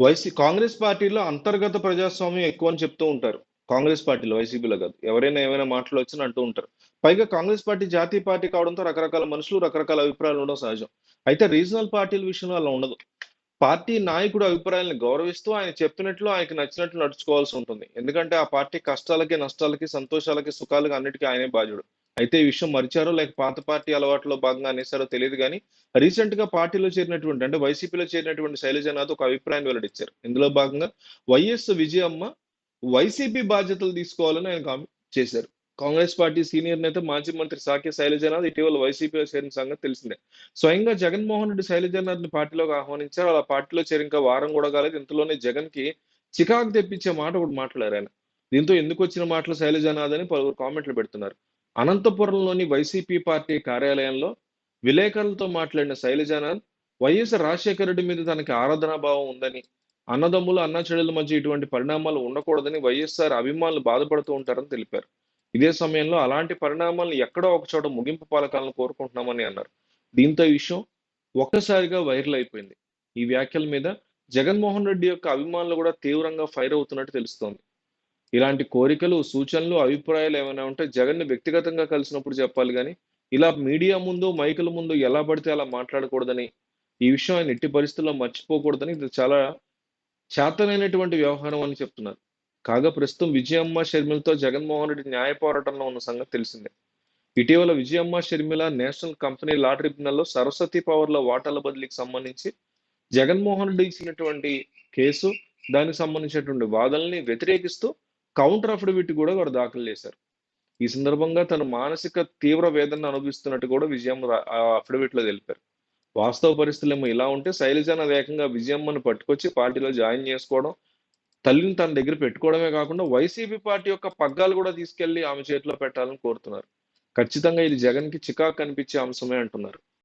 వైసీ కాంగ్రెస్ పార్టీలో అంతర్గత ప్రజాస్వామ్యం ఎక్కువ అని చెప్తూ ఉంటారు. కాంగ్రెస్ పార్టీలో వైసీపీలో కాదు. ఎవరైనా ఏమైనా మాటలు వచ్చిన అంటూ ఉంటారు. పైగా కాంగ్రెస్ పార్టీ జాతీయ పార్టీ కావడంతో రకరకాల మనుషులు రకరకాల అభిప్రాయాలు ఉండడం సహజం. అయితే రీజనల్ పార్టీల విషయంలో అలా ఉండదు. పార్టీ నాయకుడు అభిప్రాయాలను గౌరవిస్తూ ఆయన చెప్పినట్లు ఆయనకు నచ్చినట్లు నడుచుకోవాల్సి ఉంటుంది. ఎందుకంటే ఆ పార్టీ కష్టాలకి నష్టాలకి సంతోషాలకి సుఖాలకి అన్నిటికీ ఆయనే బాధ్యుడు. అయితే ఈ విషయం మరిచారో లేక పాత పార్టీ అలవాట్లో భాగంగా అనేసారో తెలియదు కానీ రీసెంట్గా పార్టీలో చేరినటువంటి అంటే వైసీపీలో చేరినటువంటి శైలజనాథ్ ఒక అభిప్రాయం వెల్లడించారు. ఇందులో భాగంగా వైఎస్ విజయమ్మ వైసీపీ బాధ్యతలు తీసుకోవాలని ఆయన కామెంట్ చేశారు. కాంగ్రెస్ పార్టీ సీనియర్ నేత మాజీ మంత్రి సాకే శైలజనాథ్ ఇటీవల వైసీపీలో చేరిన సంగతి తెలిసిందే. స్వయంగా జగన్మోహన్ రెడ్డి శైలజనాథ్ని పార్టీలోకి ఆహ్వానించారు. అలా పార్టీలో చేరి ఇంకా వారం కూడా కాలేదు. ఇంతలోనే జగన్కి చికాకు తెప్పించే మాట ఒకటి మాట్లాడారు ఆయన. దీంతో ఎందుకు వచ్చిన మాటలు శైలజనాథ్ అని పలువురు కామెంట్లు పెడుతున్నారు. అనంతపురంలోని వైసీపీ పార్టీ కార్యాలయంలో విలేకరులతో మాట్లాడిన శైలజానంద్ వైఎస్ రాజశేఖర రెడ్డి మీద తనకి ఆరాధనా భావం ఉందని అన్నదమ్ములు అన్న చెల్లెల మధ్య ఇటువంటి పరిణామాలు ఉండకూడదని వైఎస్ఆర్ అభిమానులు బాధపడుతూ ఉంటారని తెలిపారు. ఇదే సమయంలో అలాంటి పరిణామాలను ఎక్కడో ఒక చోట ముగింపు పాలకాలను కోరుకుంటున్నామని అన్నారు. దీంతో ఈ విషయం ఒక్కసారిగా వైరల్ అయిపోయింది. ఈ వ్యాఖ్యల మీద జగన్మోహన్ రెడ్డి యొక్క అభిమానులు కూడా తీవ్రంగా ఫైర్ అవుతున్నట్టు తెలుస్తోంది. ఇలాంటి కోరికలు సూచనలు అభిప్రాయాలు ఏమైనా ఉంటే జగన్ని వ్యక్తిగతంగా కలిసినప్పుడు చెప్పాలి కానీ ఇలా మీడియా ముందు మైకుల ముందు ఎలా పడితే అలా మాట్లాడకూడదని ఈ విషయం ఆయన ఎట్టి పరిస్థితుల్లో మర్చిపోకూడదని ఇది చాలా చేతనైనటువంటి వ్యవహారం అని చెప్తున్నారు. కాగా ప్రస్తుతం విజయమ్మ షర్మిలతో జగన్మోహన్ రెడ్డి న్యాయ పోరాటంలో ఉన్న సంగతి తెలిసిందే. ఇటీవల Vijayamma Sharmila national company law ట్రిబ్యునల్లో Saraswati పవర్ల వాటాల బదిలీకి సంబంధించి జగన్మోహన్ రెడ్డి ఇచ్చినటువంటి కేసు దానికి సంబంధించినటువంటి వాదనల్ని వ్యతిరేకిస్తూ కౌంటర్ అఫిడవిట్ కూడా వారు దాఖలు చేశారు. ఈ సందర్భంగా తను మానసిక తీవ్ర వేదన అనుభవిస్తున్నట్టు కూడా విజయం అఫిడవిట్లో తెలిపారు. వాస్తవ పరిస్థితులేమో ఇలా ఉంటే శైలజాన వేగంగా విజయమ్మను పట్టుకొచ్చి పార్టీలో జాయిన్ చేసుకోవడం తల్లిని తన దగ్గర పెట్టుకోవడమే కాకుండా వైసీపీ పార్టీ యొక్క పగ్గాలు కూడా తీసుకెళ్ళి ఆమె చేతిలో పెట్టాలని కోరుతున్నారు. ఖచ్చితంగా ఇది జగన్కి చికాకు కనిపించే అంశమే అంటున్నారు.